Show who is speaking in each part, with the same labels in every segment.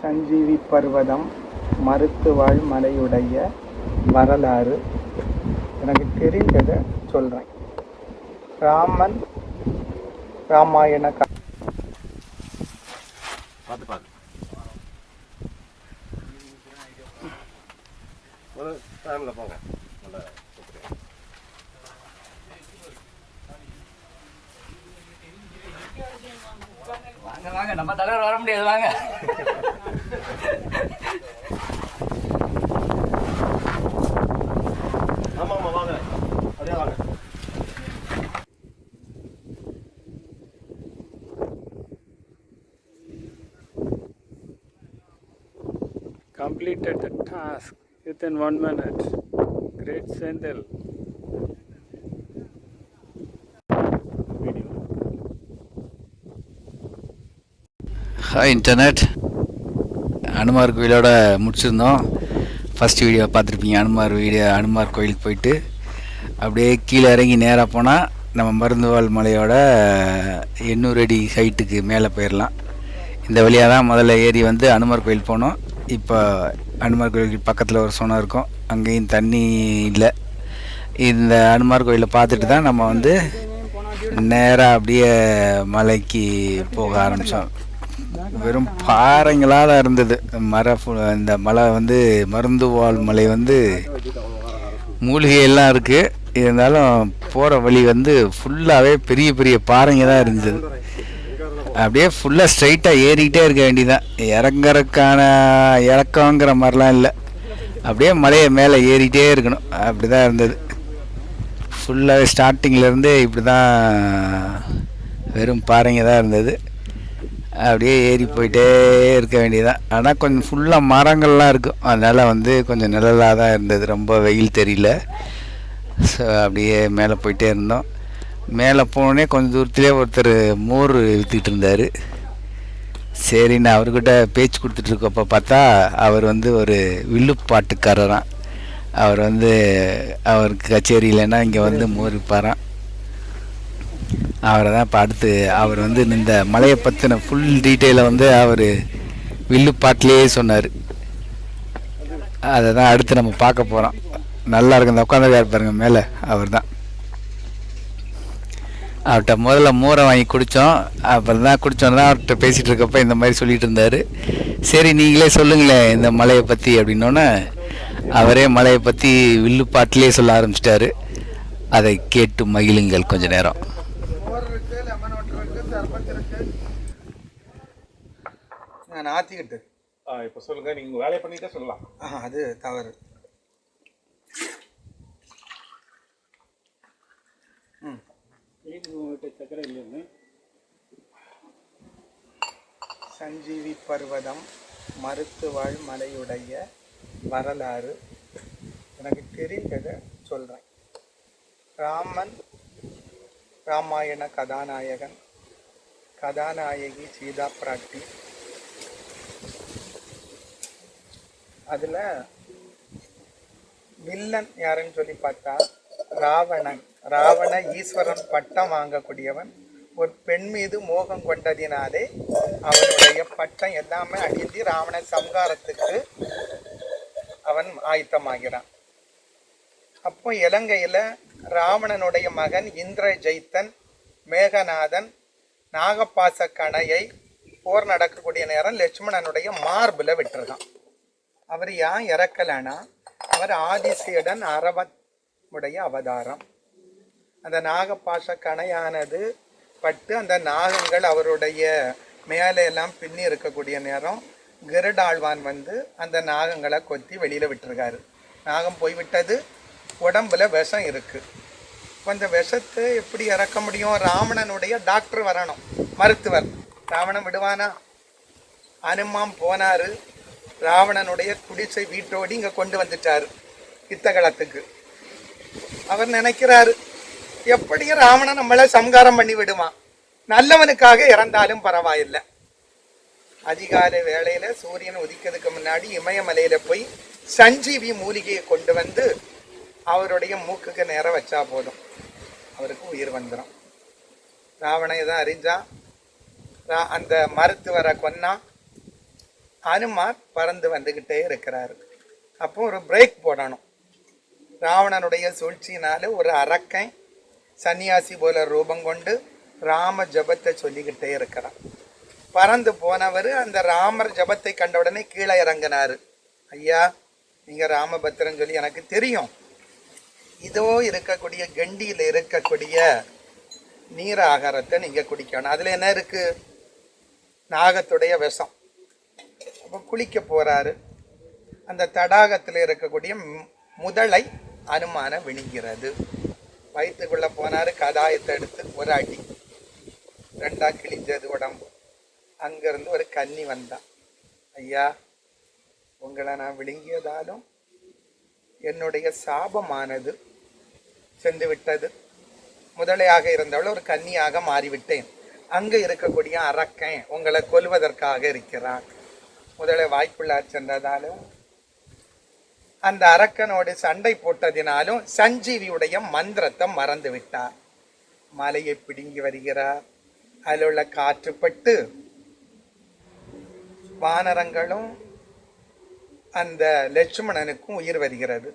Speaker 1: சஞ்சீவி பர்வதம் மருத்துவாழ் மலையுடைய வரலாறு. எனக்கு தெரிந்ததை சொல்கிறேன் ராமன் ராமாயண க
Speaker 2: பார்த்து பார்த்து ஒரு டைமில் போங்க நல்லா சூப்பர்
Speaker 3: வாங்க வாங்க நம்ம தலைவர் வர முடியாது வாங்க
Speaker 2: ஆமாம் ஆமாம் வாங்க அப்படியே வாங்க
Speaker 4: completed the than one minute. Great Sendil.
Speaker 3: Hi internet Anumar கோயிலோட முடிச்சிருந்தோம் ஃபஸ்ட் வீடியோ பார்த்துருப்பீங்க அனுமார் வீடியோ அனுமார் கோயிலுக்கு போயிட்டு அப்படியே கீழே இறங்கி நேராக போனால் நம்ம மருந்துவாள் மலையோட எண்ணூறு அடி ஹைட்டுக்கு மேலே போயிடலாம் இந்த வழியாக தான் முதல்ல ஏறி வந்து அனுமார் கோயில் போனோம். இப்போ அனுமார் கோயிலுக்கு பக்கத்தில் ஒரு சுனம் இருக்கும். அங்கேயும் தண்ணி இல்லை. இந்த அனுமார் கோயிலை பார்த்துட்டு தான் நம்ம வந்து நேராக அப்படியே மலைக்கு போக ஆரம்பித்தோம் வெறும் பாறைங்களால் இருந்தது. மர இந்த மலை வந்து மருந்து வாழ் மலை வந்து மூலிகையெல்லாம் இருக்குது இருந்தாலும் போகிற வழி வந்து ஃபுல்லாகவே பெரிய பெரிய பாறைங்க தான் இருந்தது. அப்படியே ஃபுல்லாக ஸ்ட்ரைட்டாக ஏறிக்கிட்டே இருக்க வேண்டியதான் இறங்குறதுக்கான இறக்கங்கிற மாதிரிலாம் இல்லை. அப்படியே மலையை மேலே ஏறிட்டே இருக்கணும். அப்படி தான் இருந்தது. ஃபுல்லாக ஸ்டார்டிங்கிலேருந்து இப்படி தான் வெறும் பாறைங்க தான் இருந்தது. அப்படியே ஏறி போயிட்டே இருக்க வேண்டியதான் ஆனால் கொஞ்சம் ஃபுல்லாக மரங்கள்லாம் இருக்கும். அதனால் வந்து கொஞ்சம் நிழலாக தான் இருந்தது. ரொம்ப வெயில் தெரியல. ஸோ அப்படியே மேலே போயிட்டே இருந்தோம். மேலே போனோடனே கொஞ்சம் தூரத்துலேயே ஒருத்தர் மோர் விற்றுக்கிட்டு இருந்தார் சரி நான் அவர்கிட்ட பேச்சு கொடுத்துட்ருக்கப்போ பார்த்தா அவர் வந்து ஒரு வில்லுப்பாட்டுக்காரராம் அவர் வந்து அவருக்கு கச்சேரி இல்லைன்னா இங்கே வந்து மோர் விற்பாராம். அவரை தான் இப்போ அடுத்து அவர் வந்து இந்த மலையை பற்றின ஃபுல் டீட்டெயிலை வந்து அவர் வில்லுப்பாட்டிலேயே சொன்னார். அதை தான் அடுத்து நம்ம பார்க்க போகிறோம் நல்லா இருக்கு இந்த உட்காந்து பாருங்கள் மேலே அவர் தான் அவர்கிட்ட முதல்ல மோரை வாங்கி குடித்தோம் அப்புறம் தான் குடித்தோம் தான் அவர்கிட்ட பேசிகிட்டு இருக்கப்ப இந்த மாதிரி சொல்லிட்டு இருந்தார். சரி நீங்களே சொல்லுங்களேன் இந்த மலையை பற்றி அப்படின்னோன்னே அவரே மலையை பற்றி வில்லுப்பாட்டிலே சொல்ல ஆரம்பிச்சிட்டாரு. அதை கேட்டு மகிழுங்கள் கொஞ்ச நேரம்.
Speaker 1: நான் ஆற்றிக்கிட்டு
Speaker 2: இப்போ சொல்லுங்கள் நீங்கள் வேலையை பண்ணிட்டே சொல்லலாம்.
Speaker 1: அது தவறு. சஞ்சீவி பர்வதம் மருத்துவாழ் மலையுடைய வரலாறு எனக்கு தெரிந்ததை சொல்கிறேன் ராமன் ராமாயண கதாநாயகன் கதாநாயகி சீதா பிராட்டி. அதில் வில்லன் யாருன்னு சொல்லி பார்த்தா ராவணன். ராவண ஈஸ்வரன் பட்டம் வாங்கக்கூடியவன். ஒரு பெண் மீது மோகம் கொண்டதினாலே அவனுடைய பட்டம் எல்லாமே அழிந்து ராவண சம்காரத்துக்கு அவன் ஆயத்தமாகிறான். அப்போ இலங்கையில் ராவணனுடைய மகன் இந்திர ஜெய்தன் மேகநாதன் நாகப்பாச கணையை போர் நடக்கக்கூடிய நேரம் லட்சுமணனுடைய மார்பில் விட்டுருக்கான். அவர் ஏன் இறக்கலைன்னா அவர் ஆதிசேடன் அரவ உடைய அவதாரம். அந்த நாகப்பாச கணையானது பட்டு அந்த நாகங்கள் அவருடைய மேலே எல்லாம் பின்னி இருக்கக்கூடிய நேரம் கருடாழ்வான் வந்து அந்த நாகங்களை கொத்தி வெளியில் விட்டுருக்காரு. நாகம் போய் விட்டது உடம்புல விஷம் இருக்குது இப்போ அந்த விஷத்தை எப்படி இறக்க முடியும்? ராவணனுடைய டாக்டர் வரணும். மருத்துவர். ராவணன் விடுவானா? அனுமான் போனார். ராவணனுடைய குடிசை வீட்டோடி இங்கே கொண்டு வந்துட்டாரு. இத்தகலத்துக்கு அவர் நினைக்கிறாரு எப்படியும் ராவணன் நம்மளை சம்காரம் பண்ணி விடுவான். நல்லவனுக்காக இறந்தாலும் பரவாயில்லை. அதிகாலை வேளையில சூரியன் உதிக்கிறதுக்கு முன்னாடி இமயமலையில போய் சஞ்சீவி மூலிகையை கொண்டு வந்து அவருடைய மூக்குக்கு நேரம் வச்சா போதும். அவருக்கு உயிர் வந்துடும் ராவணன் தான் அறிஞ்சான் ரா- அந்த மருத்துவரை கொன்னா அனுமார் பறந்து வந்துக்கிட்டே இருக்கிறாரு. அப்போ ஒரு பிரேக் போடணும். ராவணனுடைய சூழ்ச்சியினால ஒரு அரக்கன் சன்னியாசி போல ரூபம் கொண்டு ராம ஜபத்தை சொல்லிக்கிட்டே இருக்கிறான். பறந்து போனவர் அந்த ராமர் ஜபத்தை கண்ட உடனே கீழே இறங்கினார். ஐயா நீங்கள் ராமபத்திரன் சொல்லி எனக்கு தெரியும். இதோ இருக்கக்கூடிய கண்டியில் இருக்கக்கூடிய நீர் ஆகாரத்தை நீங்கள் குடிக்கணும். அதில் என்ன இருக்குது நாகத்துடைய விஷம். அப்போ குளிக்க போகிறாரு அந்த தடாகத்தில் இருக்கக்கூடிய முதலை அனுமானம் விழுங்கிறது. வயிற்றுக்குள்ள போனாரு கதாயத்தை எடுத்து ஒரு அடி ரெண்டா கிழிஞ்சது உடம்பு. அங்கிருந்து ஒரு கன்னி வந்தான். ஐயா உங்களை நான் விழுங்கியதாலும் என்னுடைய சாபமானது சென்று விட்டது முதலையாக இருந்தவள் ஒரு கன்னியாக மாறிவிட்டேன். அங்கே இருக்கக்கூடிய அரக்கன் உங்களை கொல்வதற்காக இருக்கிறான். முதலை வாய்ப்புள்ளார் சென்றதாலும் அந்த அரக்கனோடு சண்டை போட்டதினாலும் சஞ்சீவியுடைய மந்திரத்தை மறந்து விட்டார் மலையை பிடுங்கி வருகிறார். அதில் உள்ள காற்றுப்பட்டு வானரங்களும் அந்த லட்சுமணனுக்கும் உயிர் வருகிறது.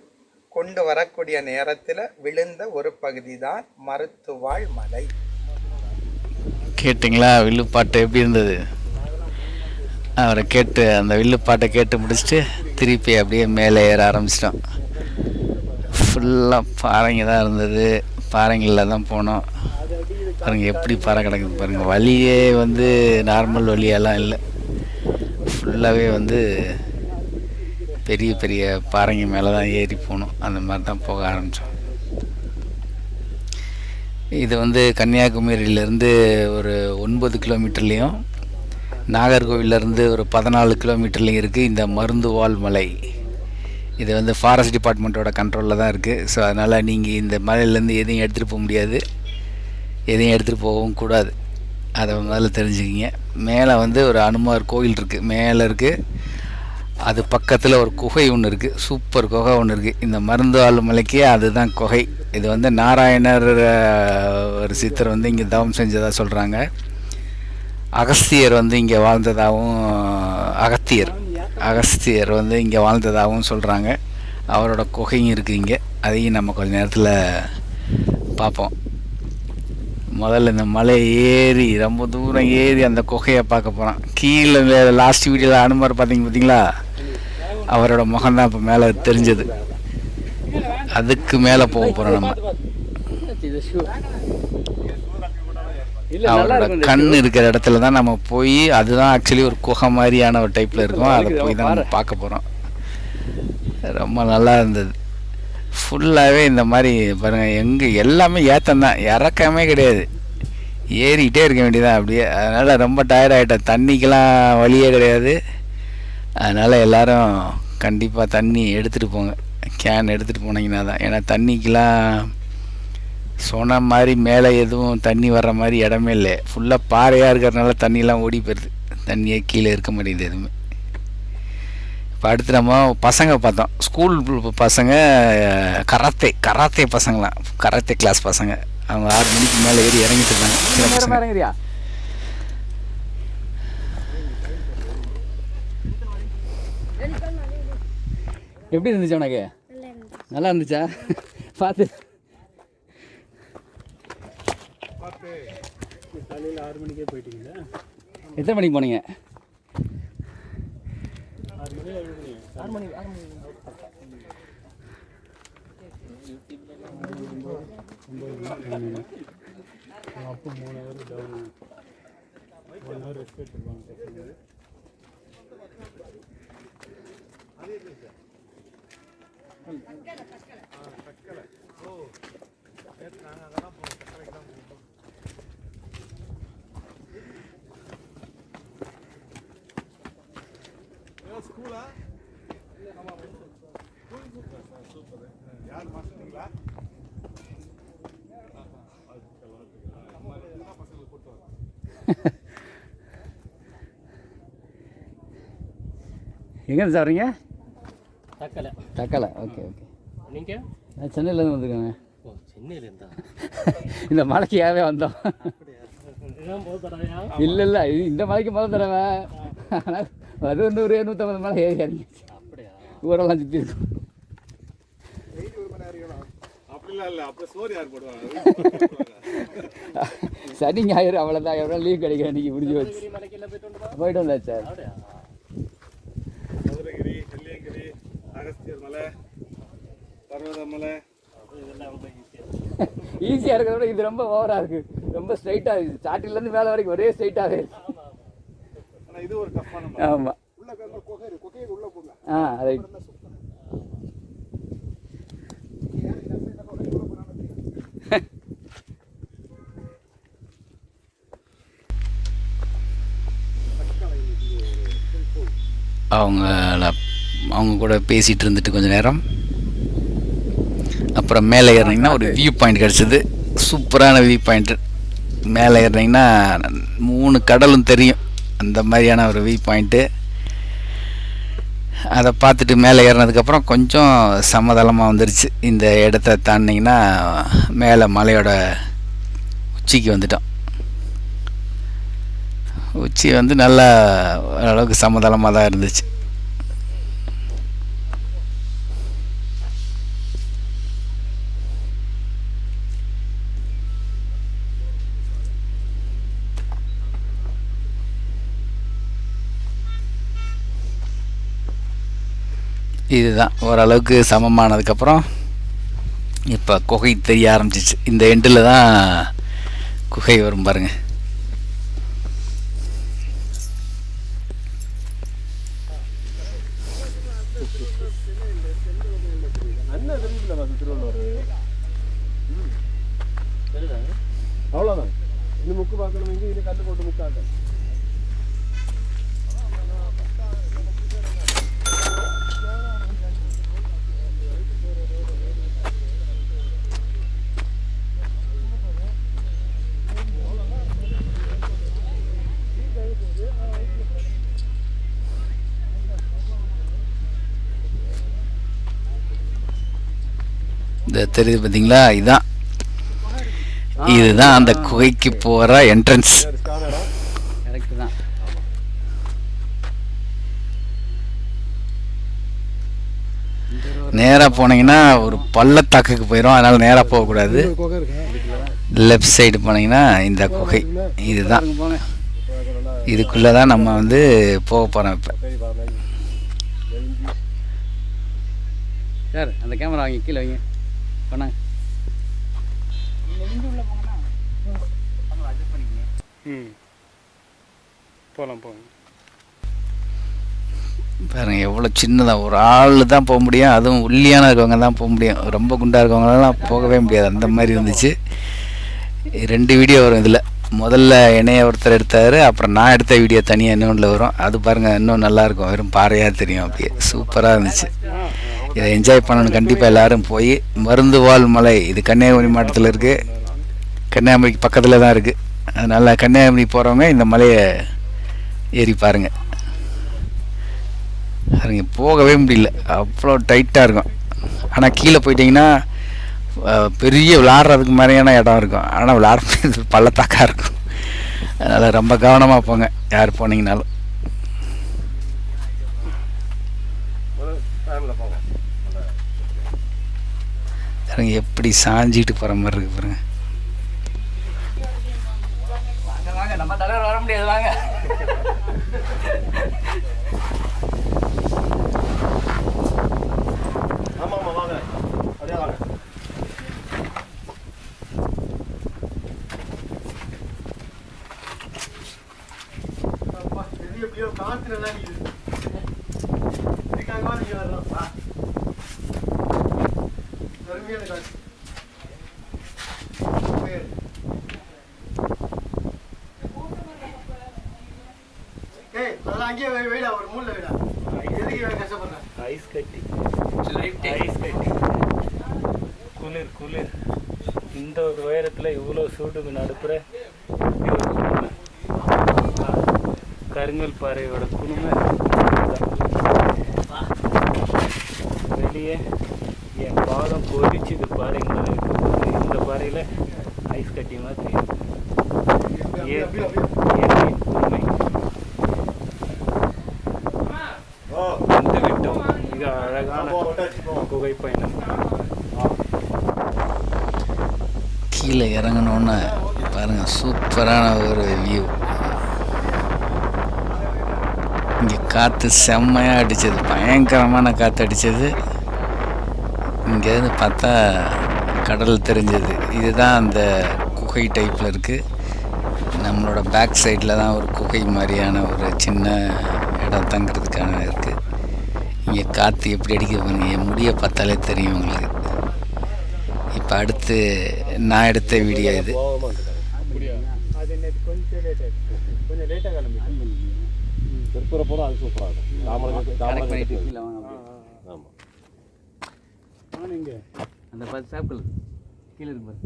Speaker 1: கொண்டு வரக்கூடிய நேரத்தில் விழுந்த ஒரு பகுதி தான் மருத்துவாழ் மலை.
Speaker 3: கேட்டிங்களா? வில்லுப்பாட்டு எப்படி இருந்தது? அவரை கேட்டு அந்த வில்லுப்பாட்டை கேட்டு முடிச்சுட்டு திருப்பி அப்படியே மேலே ஏற ஆரம்பிச்சிட்டோம். ஃபுல்லாக பாறைங்க தான் இருந்தது. பாறைங்களில் தான் போனோம். பாருங்க எப்படி பாறை கிடக்குது பாருங்கள் வழியே வந்து நார்மல் வழியெல்லாம் இல்லை. ஃபுல்லாகவே வந்து பெரிய பெரிய பாறைங்க மேலே தான் ஏறி போகணும் அந்த மாதிரி தான் போக ஆரம்பித்தோம் இது வந்து கன்னியாகுமரியிலேருந்து ஒரு ஒன்பது கிலோமீட்டர்லேயும் நாகர்கோவிலேருந்து ஒரு பதினாலு கிலோமீட்டர்லேயும் இருக்குது இந்த மருந்துவால் மலை. இது வந்து ஃபாரஸ்ட் டிபார்ட்மெண்ட்டோட கண்ட்ரோலில் தான் இருக்குது ஸோ அதனால் நீங்கள் இந்த மலையிலேருந்து எதையும் எடுத்துகிட்டு போக முடியாது. எதையும் எடுத்துகிட்டு போகவும் கூடாது. அதை முதல்ல தெரிஞ்சுக்கிங்க. மேலே வந்து ஒரு அனுமார் கோயில் இருக்குது மேலே இருக்குது அது பக்கத்தில் ஒரு குகை ஒன்று இருக்குது சூப்பர் குகை ஒன்று இருக்குது இந்த மருந்து மலைக்கே அதுதான் குகை. இது வந்து நாராயணர் ஒரு சித்தர் வந்து இங்கே தவம் செஞ்சதாக சொல்கிறாங்க அகஸ்தியர் வந்து இங்கே வாழ்ந்ததாகவும் அகத்தியர் அகஸ்தியர் வந்து இங்கே வாழ்ந்ததாகவும் சொல்கிறாங்க அவரோட குகையும் இருக்குது இங்கே. அதையும் நம்ம கொஞ்ச நேரத்தில் பார்ப்போம். முதல்ல இந்த மலை ஏறி ரொம்ப தூரம் ஏறி அந்த குகையை பார்க்க போகிறோம் கீழே லாஸ்ட் வீடியோவில் அனுமார் பார்த்தீங்க பார்த்தீங்களா? அவரோட முகம்தான் இப்போ மேலே தெரிஞ்சது. அதுக்கு மேலே போக போகிறோம் நம்ம. அவரோட கண் இருக்கிற இடத்துல தான் நம்ம போய் அதுதான் ஆக்சுவலி ஒரு குகை மாதிரியான ஒரு டைப்பில் இருக்கும். அதை போய் தான் பார்க்க போகிறோம் ரொம்ப நல்லா இருந்தது. ஃபுல்லாகவே இந்த மாதிரி பாருங்கள் எங்கே எல்லாமே ஏத்தம் தான். இறக்கமே கிடையாது. ஏறிக்கிட்டே இருக்க வேண்டியதான் அப்படியே. அதனால் ரொம்ப டயர்ட் ஆகிட்டேன் தண்ணிக்கெலாம் வழியே கிடையாது. அதனால் எல்லாரும் கண்டிப்பாக தண்ணி எடுத்துகிட்டு போங்க. கேன் எடுத்துகிட்டு போனீங்கன்னா தான் ஏன்னா தண்ணிக்கெலாம் சொன்ன மாதிரி மேலே எதுவும் தண்ணி வர்ற மாதிரி இடமே இல்லை. ஃபுல்லாக பாறையாக இருக்கிறதுனால தண்ணியெலாம் ஓடி போயிடுது. தண்ணியே கீழே இருக்க மாட்டேங்குது எதுவுமே. இப்போ அடுத்து நம்ம பசங்க பார்த்தோம். ஸ்கூல் பசங்க கராத்தே கராத்தே பசங்களாம். கராத்தே கிளாஸ் பசங்க. அவங்க ஆறு மணிக்கு மேலே ஏறி இறங்கிட்டு இருந்தாங்க
Speaker 5: எப்படி இருந்துச்சு உனக்கு? நல்லா இருந்துச்சா? பார்த்து.
Speaker 4: காலையில் ஆறு மணிக்கே போயிட்டீங்களா?
Speaker 5: எத்தனை மணிக்கு போனீங்க?
Speaker 4: அப்போ மூணு hour down one hour rest எடுத்துருவாங்க பசங்க
Speaker 5: எங்கேருந்து சாப்பிட்றீங்க
Speaker 6: தக்கலை.
Speaker 5: தக்கலை. Okay okay.
Speaker 6: நீங்கள்
Speaker 5: நான் சென்னையிலேருந்து வந்துருக்கேங்க
Speaker 6: ஓ சென்னையிலேருந்தா?
Speaker 5: இந்த வந்தோம்.
Speaker 6: இதுதான் போது தடவையா?
Speaker 5: இல்லை இல்லை. இது இந்த மலைக்கு முதல் தடவை. ஆனால் அது நூறு நூற்றம்பது மேலே ஏறி இறங்கிச்சு
Speaker 6: அப்படியா?
Speaker 5: ஊரெல்லாம் சுற்றி இருக்கும். சனி ஞாயிறு அவ்வளோதான் எவ்வளோ லீவ் கிடைக்கும் இன்னைக்கு? முடிஞ்சு வச்சு
Speaker 6: போயிட்டு வந்துடா
Speaker 5: போயிட்டு வந்தா சார்.
Speaker 6: ஈஸியாக
Speaker 5: இருக்கிறத விட இது ரொம்ப ஓவராக இருக்குது ரொம்ப ஸ்ட்ரைட்டாக இருக்குது ஸ்டார்டிங்லேருந்து மேலே வரைக்கும் ஒரே ஸ்ட்ரைட்டாகவே
Speaker 2: ஒரு டஃப்பான
Speaker 5: ஆமாம் ஆ ரைட்
Speaker 3: அவங்கள அவங்க கூட பேசிகிட்டு இருந்துட்டு கொஞ்ச நேரம். அப்புறம் மேலே ஏறினீங்கன்னா ஒரு வியூ பாயிண்ட் கிடச்சிது. சூப்பரான வியூ பாயிண்ட்டு மேலே ஏறினீங்கன்னா மூணு கடலும் தெரியும். அந்த மாதிரியான ஒரு வியூ பாயிண்ட்டு அதை பார்த்துட்டு மேலே ஏறினதுக்கப்புறம் கொஞ்சம் சமதளமாக வந்துருச்சு. இந்த இடத்த தாண்டிங்கன்னா மேலே மலையோட உச்சிக்கு வந்துட்டோம். உச்சி வந்து நல்லா ஓரளவுக்கு சமதளமாக தான் இருந்துச்சு. இதுதான். ஓரளவுக்கு சமமானதுக்கப்புறம் இப்போ குகை தெரிய ஆரம்பிச்சிச்சு. இந்த எண்டில் தான் குகை வரும் பாருங்கள்
Speaker 2: அண்ணன் தெரியுதுல அது திருவள்ளுவர்
Speaker 6: தெரியுதா
Speaker 2: அவ்வளோதான் இன்னும் முக்கு பார்க்கணும் இங்கே இது கல் போட்டு முக்காக்க
Speaker 3: இந்த தெரியுது பார்த்தீங்களா இதுதான் இதுதான் அந்த குகைக்கு போகிற என்ட்ரன்ஸ்
Speaker 5: கரெக்டு தான்
Speaker 3: நேராக போனீங்கன்னா ஒரு பள்ளத்தாக்குக்கு போயிடும் அதனால் நேராக போகக்கூடாது லெஃப்ட் சைடு போனீங்கன்னா இந்த குகை. இதுதான். இதுக்குள்ளே தான் நம்ம வந்து போக போகிறோம் இப்போ.
Speaker 2: சார்
Speaker 5: அந்த கேமரா வாங்கி கீழே வைங்க. பண்ணாங்க
Speaker 4: ம். போகலாம் போங்க
Speaker 3: பாருங்க எவ்வளோ சின்னதாக ஒரு ஆள் தான் போக முடியும் அதுவும் ஒல்லியான இருக்கவங்க தான் போக முடியும். ரொம்ப குண்டாக இருக்கவங்களெல்லாம் போகவே முடியாது. அந்த மாதிரி இருந்துச்சு. ரெண்டு வீடியோ வரும் இதில். முதல்ல என்னைய ஒருத்தர் எடுத்தார் அப்புறம் நான் எடுத்த வீடியோ தனியாக இன்னொன்றில் வரும். அது பாருங்கள் இன்னும் நல்லாயிருக்கும் வெறும் பாறையாக தெரியும் அப்படியே. சூப்பராக இருந்துச்சு. இதை என்ஜாய் பண்ணணும். கண்டிப்பாக எல்லாரும் போய் மருந்துவால் மலை இது கன்னியாகுமரி மாவட்டத்தில் இருக்குது கன்னியாகுமரிக்கு பக்கத்தில் தான் இருக்குது அதனால் கன்னியாகுமரி போகிறவங்க இந்த மலையை ஏறி பாருங்கள் பாருங்க போகவே முடியல. அவ்வளோ டைட்டாக இருக்கும். ஆனால் கீழே போயிட்டிங்கன்னா பெரிய விளாட்றதுக்கு மாதிரியான இடம் இருக்கும். ஆனால் விளாட பள்ளத்தாக்காக இருக்கும். அதனால் ரொம்ப கவனமாக போங்க யார் போனீங்கனாலும். பாருங்க எப்படி சாஞ்சிட்டு போகிற மாதிரி இருக்கு பாருங்க.
Speaker 5: வாங்க வாங்க நம்ம தலைவர் வர முடியாது வாங்க.
Speaker 2: ஆமாம் ஆமாம் வாங்க அப்படியே வாங்க பெரிய பெரிய காற்று எல்லாம் இருக்குது இதுக்காகவா நீங்கள் வரலாம் வா அருமையான காற்று பேர். ஏய் அதெல்லாம் அங்கேயே வை- வைடா ஒரு மூலைல வைடா எதுக்கு இவ்வளவு கஷ்டப்படுறேன்
Speaker 6: ஐஸ் கட்டி ஐஸ் கட்டி குளிர் குளிர் இந்த ஒரு உயரத்தில் இவ்வளோ சூடுக்கு நடுப்புற இப்படி ஒரு குளுமை. ஆ, கருங்கல் பாறையோட குளுமை வெளியே என் பாதம் கொதிச்சுது பாருங்க இந்த பாறையில் ஐஸ் கட்டி மாதிரி இருக்கு. இயற்கை இயற்கையின் உண்மை. போயிட்டோம் இது அழகான குகை
Speaker 3: கீழே இறங்கினோன்னே பாருங்கள் சூப்பரான ஒரு வியூ இங்கே காற்று செம்மையாக அடித்தது பயங்கரமான காற்று அடித்தது இங்கேருந்து பார்த்தா கடல் தெரிஞ்சது. இதுதான் அந்த குகை டைப்பில் இருக்குது நம்மளோட பேக் சைடில் தான் ஒரு குகை மாதிரியான ஒரு சின்ன இடம் தங்குறதுக்கான இருக்குது இங்கே காற்று எப்படி அடிக்க பண்ணி என் முடியை பார்த்தாலே தெரியும் உங்களுக்கு. இப்போ அடுத்து நான் எடுத்த வீடியோ இது. அந்த பத்து சாப்பிள் கீழே இருக்கு பாரு.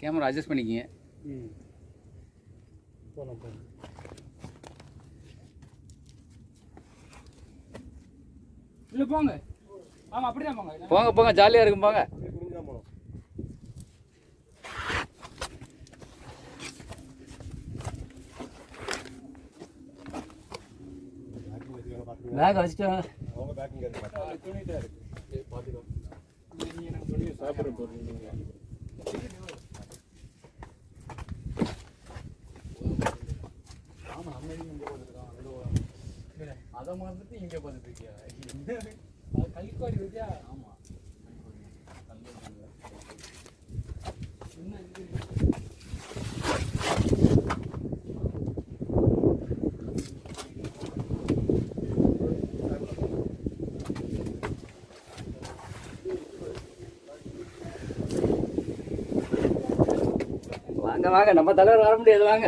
Speaker 3: கேமரா அட்ஜஸ்ட் பண்ணிக்கிங்க.
Speaker 4: ம். போகலாம் போகலாம்
Speaker 5: இல்லை போங்க. ஆமாம் அப்படி தான் போங்க
Speaker 3: போங்க போங்க. ஜாலியாக இருக்கும் போங்க. பேக் வச்சுட்டு வாங்க.
Speaker 7: அவங்க பேக்கிங் பார்த்து
Speaker 4: துணிட்டா இருக்கு பார்த்துக்கோ இங்கே அதை மறந்துட்டு இங்கே பார்த்துட்டு இருக்கியா அது இருக்கியா ஆமாம்
Speaker 5: வாங்க நம்ம தலைவர் வர முடியாது வாங்க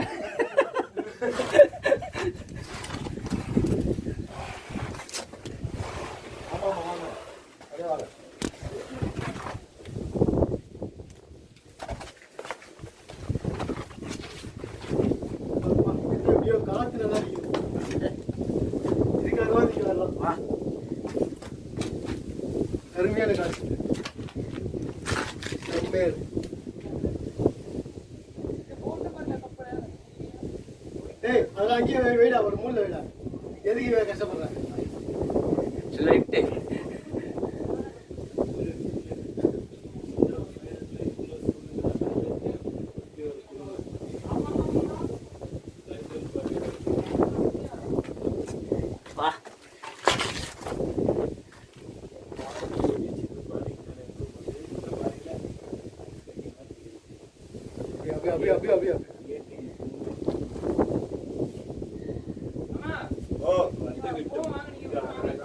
Speaker 2: எப்படியோ காத்து நல்லா அடிக்குது இதுக்காக தான் நீங்க வரலாம் அருமையான காற்று செம்மையா இருக்கு. டேய் அதெல்லாம் அங்கேயே வை- வைடா ஒரு மூலைல வைடா எதுக்கு இவன் கஷ்டப்படுறேன்
Speaker 5: ரைட்டு வா
Speaker 2: அப்படியே அப்படியே அப்படியே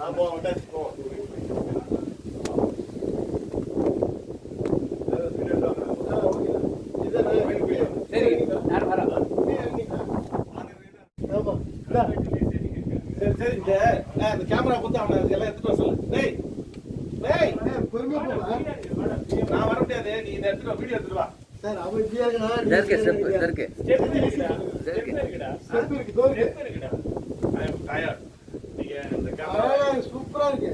Speaker 2: ஆமா இந்தா. இந்த இந்த கேமரா கொடுத்து அவனை எல்லாம் எடுத்துட்டு வர சொல்லு டேய் டேய் பொறுமையா போடா நான் வர முடியாது நீ இதை எடுத்துட்டு வீடியோ எடுத்துட்டு தோ இருக்கு ஆ, சூப்பரா இருக்கு.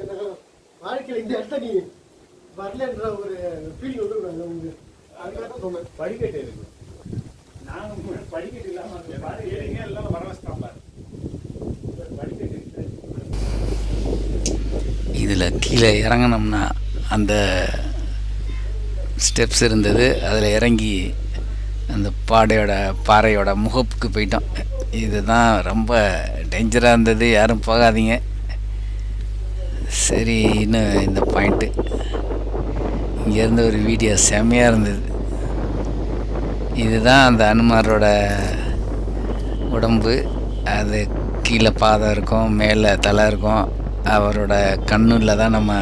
Speaker 2: என்ன, வாழ்க்கையில இந்த இடத்த நீ வரலன்ற ஒரு ஃபீலிங் வந்துருக்கூடாது உங்களுக்கு அதுக்காக தான் சொன்னேன்
Speaker 6: படிக்கட்டு இருக்கு நாங்கள் படிக்கட்டு இல்லாமல் எல்லாம் வர வச்சுட்டான் பாரு படிக்கட்டு இருக்கு
Speaker 3: இதில் கீழே இறங்கினோம்னா அந்த ஸ்டெப்ஸ் இருந்தது. அதில் இறங்கி அந்த பாடையோட பாறையோட முகப்புக்கு போயிட்டோம். இதுதான் ரொம்ப டேஞ்சராக இருந்தது. யாரும் போகாதீங்க. சரி இன்னும் இந்த பாயிண்ட்டு இங்கேருந்து ஒரு வீடியோ செம்மையாக இருந்தது. இதுதான் அந்த அனுமாரோட உடம்பு. அது கீழே பாதம் இருக்கும் மேலே தலை இருக்கும். அவரோட கண்ணுல தான் நம்ம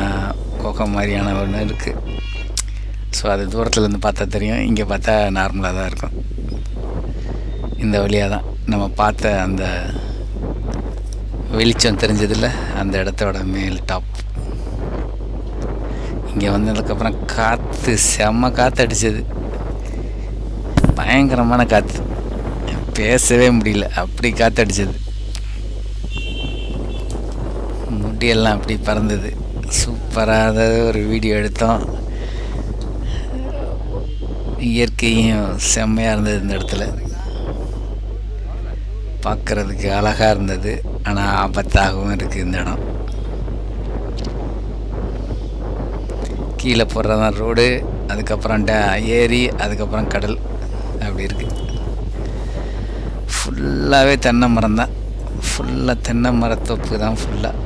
Speaker 3: கோகை மாதிரியான ஒன்று இருக்குது ஸோ அது தூரத்துலேருந்து பார்த்தா தெரியும். இங்கே பார்த்தா நார்மலாக தான் இருக்கும். இந்த வழியாக தான் நம்ம பார்த்த அந்த வெளிச்சம் தெரிஞ்சதில்ல அந்த இடத்தோட மேல் டாப் இங்கே வந்ததுக்கப்புறம் காற்று செம்ம காற்று அடித்தது பயங்கரமான காற்று பேசவே முடியல. அப்படி காற்று அடிச்சது குட்டியெல்லாம் அப்படி பறந்தது. சூப்பராக ஒரு வீடியோ எடுத்தோம். இயற்கையும் செம்மையாக இருந்தது இந்த இடத்துல. பார்க்குறதுக்கு அழகாக இருந்தது. ஆனால் ஆபத்தாகவும் இருக்குது இந்த இடம். கீழே போடுறதான் ரோடு அதுக்கப்புறம் டே ஏரி அதுக்கப்புறம் கடல். அப்படி இருக்குது ஃபுல்லாகவே தென்னை மரம் தான். ஃபுல்லாக தென்னை மரத்தொப்பு தான் ஃபுல்லாக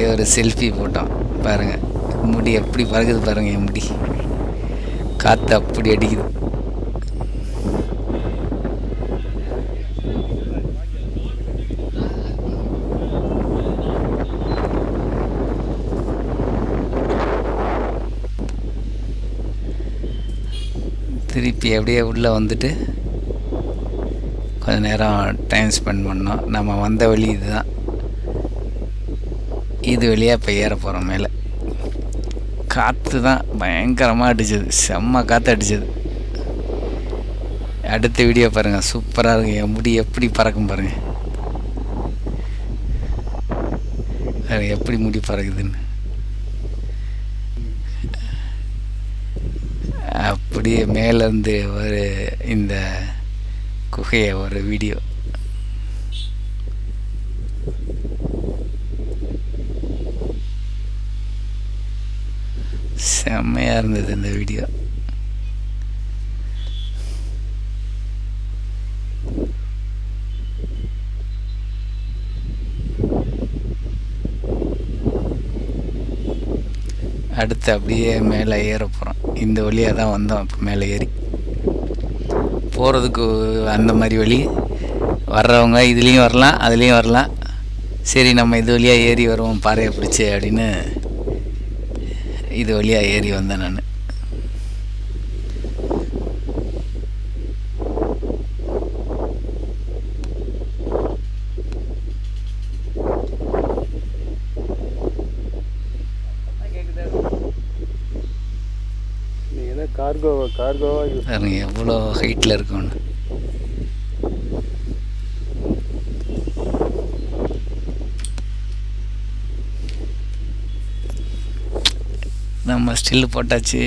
Speaker 3: அப்படியே ஒரு செல்ஃபி போட்டோம் பாருங்கள் முடி எப்படி பறக்குது பாருங்கள் என் முடி. காற்று அப்படி அடிக்குது. திருப்பி அப்படியே உள்ளே வந்துட்டு கொஞ்ச நேரம் டைம் ஸ்பெண்ட் பண்ணோம். நம்ம வந்த வழி இதுதான். இது வழியாக இப்போ ஏற போகிறோம் மேலே. காற்று தான் பயங்கரமாக அடிச்சது. செம்ம காற்று அடிச்சது. அடுத்த வீடியோ பாருங்கள் சூப்பராக இருக்கும் என் முடி எப்படி பறக்கும் பாருங்கள் அது எப்படி முடி பறக்குதுன்னு. அப்படியே மேலேருந்து ஒரு இந்த குகையை ஒரு வீடியோ செம்மையாக இருந்தது இந்த வீடியோ அடுத்து அப்படியே மேலே ஏற போகிறோம் இந்த வழியாக தான் வந்தோம். இப்போ மேலே ஏறி. போகிறதுக்கு அந்த மாதிரி வழி. வர்றவங்க இதுலேயும் வரலாம் அதுலேயும் வரலாம். சரி நம்ம இது வழியாக ஏறி வருவோம் பாறையை பிடிச்சி அப்படின்னு இது வழியாக ஏறி வந்தேன் நான்.
Speaker 6: கார்கோவா கார்கோவா
Speaker 3: எவ்வளோ ஹைட்டில் இருக்கும்னு நம்ம ஸ்டில்லு போட்டாச்சு.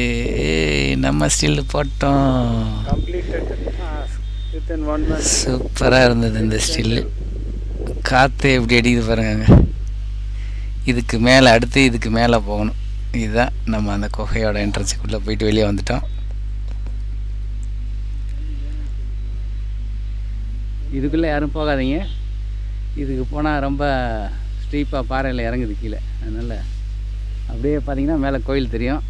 Speaker 3: நம்ம ஸ்டில்லு போட்டோம். சூப்பராக இருந்தது இந்த ஸ்டில்லு காற்று எப்படி அடிக்குது பாருங்க. இதுக்கு மேலே அடுத்து இதுக்கு மேலே போகணும். இதுதான் நம்ம அந்த குகையோட என்ட்ரன்ஸுக்குள்ளே போயிட்டு வெளியே வந்துட்டோம்.
Speaker 5: இதுக்குள்ளே யாரும் போகாதீங்க. இதுக்கு போனால் ரொம்ப ஸ்டீப்பாக பாறையில் இறங்குது கீழே. அதனால் அப்படியே பார்த்தீங்கன்னா மேலே கோயில் தெரியும்.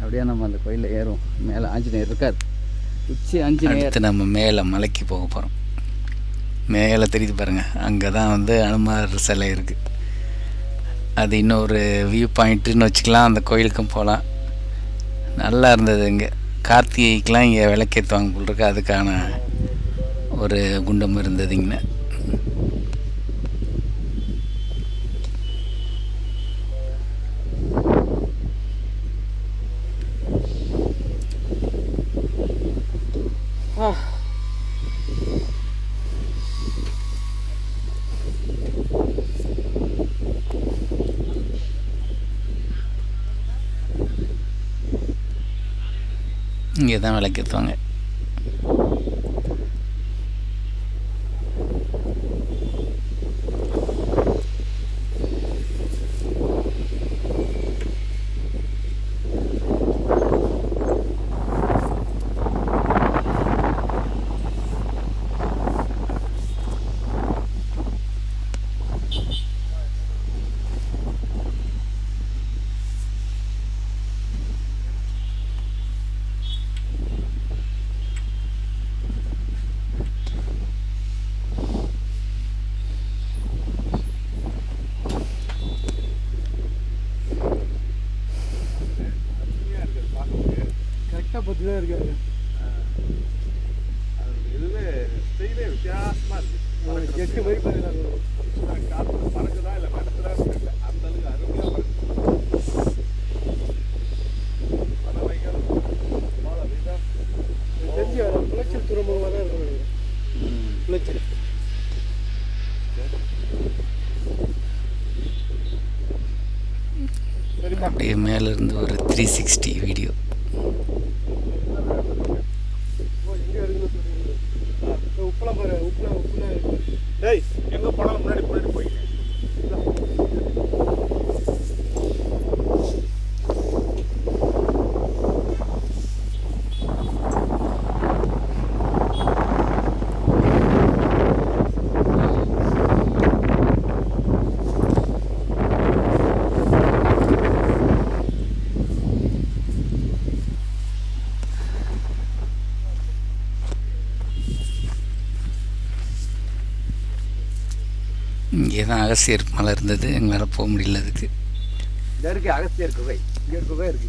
Speaker 5: அப்படியே நம்ம அந்த கோயிலில் ஏறுவோம். மேலே ஆஞ்சநேயர் இருக்கார். உச்சி ஆஞ்சநேயர்.
Speaker 3: நம்ம மேலே மலைக்கு போக போகிறோம் மேலே தெரியுது பாருங்கள் அங்கே தான் வந்து அனுமார் சிலை இருக்குது அது இன்னொரு வியூ பாயிண்ட்டுன்னு வச்சுக்கலாம். அந்த கோயிலுக்கும் போகலாம். நல்லா இருந்தது இங்கே. கார்த்திகைக்கெலாம் இங்கே விளக்கேற்றுவாங்க போல் இருக்கு. அதுக்கான ஒரு குண்டம் இருந்தது இங்கே இங்கே தான் விளக்கேற்றுவாங்க.
Speaker 4: அப்படி தான் இருக்காரு
Speaker 2: இதுவே ஸ்டைலே வித்தியாசமாக இருக்குது
Speaker 4: எட்டு வரி பதினாறு
Speaker 2: காற்று பறக்குதா இல்லை பறக்குதா இல்லை அந்த அருமையாக பறக்குது பறவைகள் மழை பெய்தா
Speaker 4: தெரிஞ்சு வரும் துளைச்சல் துறைமுகமாக தான் இருக்கும் துளைச்சல்
Speaker 3: அப்படியே மேலிருந்து ஒரு த்ரீ சிக்ஸ்டி தான் அகசியர் மலை இருந்தது எங்களால் போக முடியல அதுக்கு.
Speaker 5: இங்கே இருக்கு அகஸ்தியர் குகை. இங்கே ஒரு குகை இருக்கு.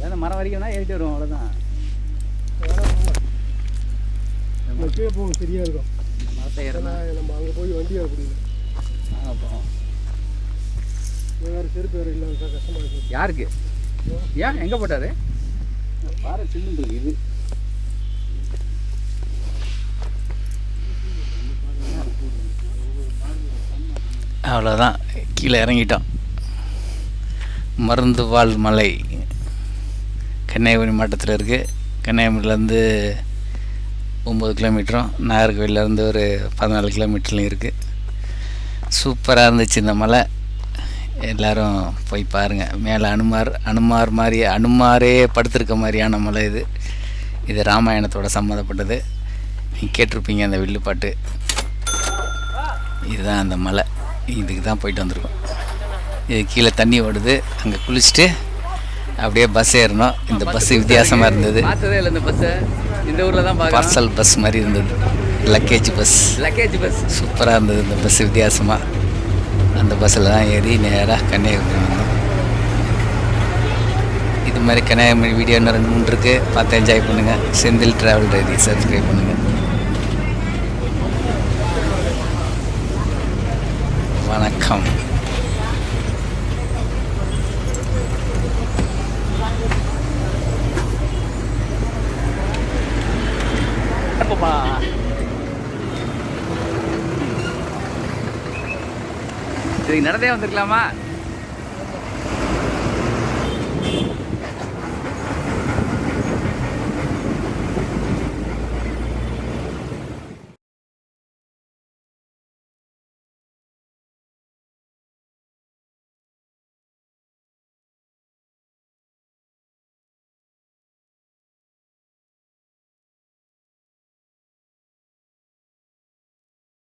Speaker 5: வேணா மரம் வரைக்கும் தான் ஏறிட்டு வருவோம் அவ்வளோதான்
Speaker 4: கீழே போகும் சரியா இருக்கும்.
Speaker 5: மரத்தை ஏறனா
Speaker 4: நம்ம அங்கே போய் வண்டி ஏற முடியல.
Speaker 5: வாங்க போவோம்.
Speaker 4: வேறு செருப்பு வேறு இல்லாமல் கஷ்டமாக இருக்கும்
Speaker 5: யாருக்கு? ஏன் எங்கே போட்டாரு? பாறை சில்லுன்னு இருக்கு இது.
Speaker 3: அவ்வளோதான் கீழே இறங்கிட்டோம் மருந்து வாழ் மலை. கன்னியாகுமரி மாவட்டத்தில் இருக்குது கன்னியாகுமரியிலேருந்து ஒம்பது கிலோமீட்டரும் நாகர்கோவிலேருந்து ஒரு பதினாலு கிலோமீட்டர்லையும் இருக்குது சூப்பராக இருந்துச்சு இந்த மலை. எல்லோரும் போய் பாருங்கள் மேலே அனுமார் அனுமார் மாதிரி அனுமாரே படுத்திருக்க மாதிரியான மலை இது. இது ராமாயணத்தோட சம்மந்தப்பட்டது. நீங்கள் கேட்டிருப்பீங்க அந்த வில்லுப்பாட்டு இதுதான் அந்த மலை. இதுக்கு தான் போயிட்டு வந்திருக்கோம். இது கீழே தண்ணி ஓடுது. அங்கே குளிச்சுட்டு அப்படியே பஸ் ஏறணும். இந்த பஸ் வித்தியாசமாக இருந்தது.
Speaker 5: இந்த ஊரில் தான்
Speaker 3: பார்சல் பஸ் மாதிரி இருந்தது. லக்கேஜ் பஸ்
Speaker 5: லக்கேஜ் பஸ்
Speaker 3: சூப்பராக இருந்தது இந்த பஸ் வித்தியாசமாக அந்த பஸ்ஸில் தான் ஏறி நேராக கன்னியாகுமரி வந்தோம். இது மாதிரி கன்னியாகுமரி வீடியோ இன்னும் ரெண்டு மூணு இருக்குது பார்த்து என்ஜாய் பண்ணுங்கள் செந்தில் ட்ராவல் டைரி சப்ஸ்கிரைப் பண்ணுங்கள் வணக்கம்
Speaker 5: இதுக்கு நடந்தே வந்திருக்கலாமா?